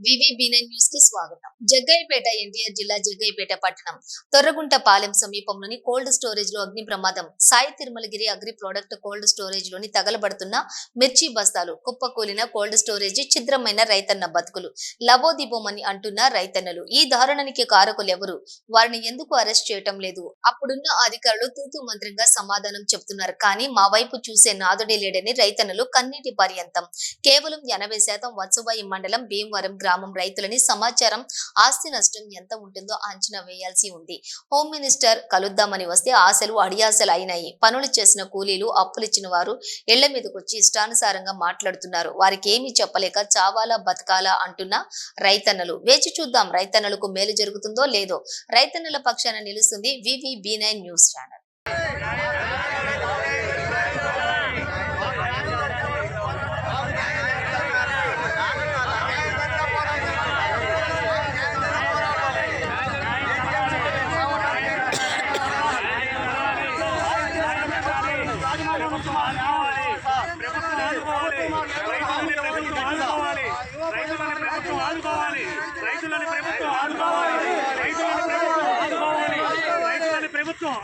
VVB న్యూస్కి స్వాగతం. జగ్గయ్యపేట ఎన్టీఆర్ జిల్లా జగ్గయ్యపేట పట్టణం తొర్రగుంట పాలెం సమీపంలోని కోల్డ్ స్టోరేజ్లో అగ్ని ప్రమాదం. Sai Tirumalagiri agri product cold స్టోరేజ్లోని తగలబడుతున్న మిర్చి బస్తాలు కుప్పకూలిన కోల్డ్ స్టోరేజ్ ఛిద్రమైన రైతన్న బతుకులు. లబోదిబోమని అంటున్న రైతన్నలు. ఈ దారుణానికి కారకులు ఎవరు? వారిని ఎందుకు అరెస్ట్ చేయటం లేదు? అప్పుడున్న అధికారులు తూతు మంత్రంగా సమాధానం చెప్తున్నారు కానీ మా వైపు చూసే నాదుడే లేడని రైతన్నలు కన్నీటి పర్యంతం. కేవలం ఎనభై శాతం వత్సవాయి మండలం భీమవరం గ్రామం రైతులని సమాచారం ఆస్తి నష్టం ఎంత ఉంటుందో అంచనా వేయాల్సి ఉంది. హోమ్ మినిస్టర్ కలుద్దామని వస్తే ఆశలు అడియాశలు అయినాయి. పనులు చేసిన కూలీలు అప్పులిచ్చిన వారు ఇళ్ళ మీదకొచ్చి ఇష్టానుసారంగా మాట్లాడుతున్నారు. వారికి ఏమీ చెప్పలేక చావాలా బతకాలా అంటున్న రైతన్నలు. వేచి చూద్దాం రైతన్నలకు మేలు జరుగుతుందో లేదో. రైతన్నల పక్షాన నిలుస్తుంది VV B nine news channel. ప్రభుత్వం.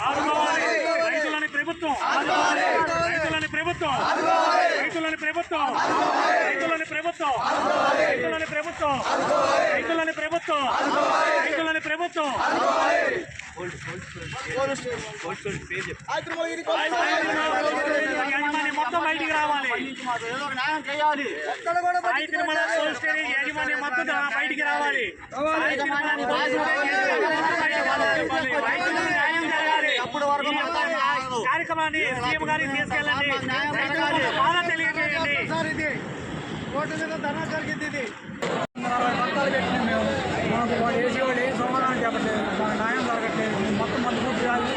రైతులని ప్రభుత్వం. రైతులని ప్రభుత్వం. రైతులని ప్రభుత్వం. రైతులని ప్రభుత్వం. రైతులని ప్రభుత్వం. రైతులని ప్రభుత్వం. రైతులని ప్రభుత్వం. రైతులని మొత్తం బయటికి రావాలి. సాయి తిరుమల కోల్డ్ స్టోరేజ్ యాజమాన్యం మొత్తం బయటికి రావాలి. సాయి తిరుమల కోల్డ్ స్టోరేజ్ యాజమాన్యం మొత్తం బయటికి రావాలి. రైతులకు న్యాయం జరగాలి. ఈ కార్యక్రమాన్ని సీఎం గారికి తీసుకెళ్ళండి. బాధ తెలియజేయండి. అరవై బస్తాలు పెట్టినాం మేము మాకు వాడు వేసి వాడు ఏం సమాధానం చెప్పట్లేదు మాకు న్యాయం జరగట్లేదు మొత్తం మంది ఫుడ్ చేయాలి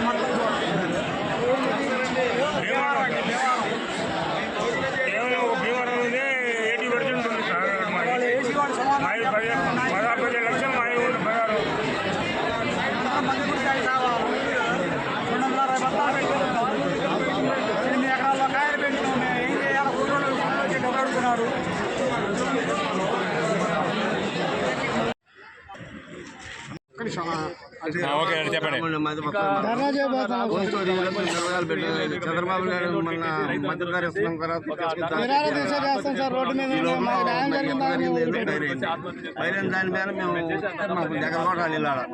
మొత్తం దేవారం అండి దేవారం కేవలం ఒక భీమవరం నుండి ఎయిటీ పర్సెంట్ ఉంది సార్ మరి వాళ్ళు వేసి వాడు సమాధానం మాది పది చెప్పట్లేదు. పదహారు పదిహేను లక్షలు మాది ఉంది పదహారు మొత్తం మంది ఫుడ్ చేయాలి కావాలి రెండు వందల అరవై బస్తాలు పెట్టారు ఎనిమిది ఎకరాల్లో కాయలు పెట్టినాం మేము ఏం చేయాలి కూతురు చెప్పండి. చంద్రబాబు నాయుడు మన మధ్యదారి ఇస్తున్నాం పైన దాని మీద మేము మాకు దగ్గర కొట్టాలి ఇలా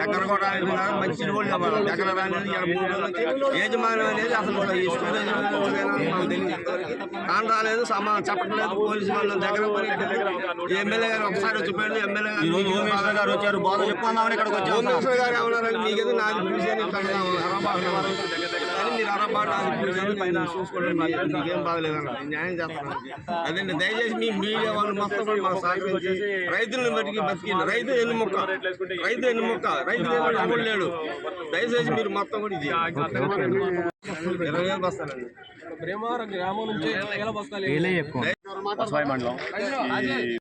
దగ్గర కొట్టాలి ఇలా మంచి ఇవ్వాలి. దగ్గర నుంచి యజమాని అనేది అసలు ఈ స్టోరేజ్ మాకు తెలియదు. కాన్ రాలేదు సమాధానం చెప్పట్లేదు. పోలీసు వాళ్ళు దగ్గర ఎమ్మెల్యే గారు ఒకసారి వచ్చి ఎమ్మెల్యే గారు గారు వచ్చారు. బాగా చెప్పుకుందామని ఇక్కడికి వచ్చారు గారు ఏమన్నారంటే మీకేదో పూజని కానీ మీరు అరబాటు పైన చూసుకోవడం మీకు- న్యాయం చేస్తాను. అదండి దయచేసి మీ మీడియా వాళ్ళు మొత్తం కూడా మాకు సహకరించి రైతులను బతికి బతికింది రైతు ఎన్ని మొక్క? రైతు ఎన్ని మొక్క? రైతు ఎవరు లేడు? దయచేసి మీరు మొత్తం కూడా ఇది. ఇరవై వేలు బస్తాలండి భీమవరం గ్రామం నుంచి మండలం.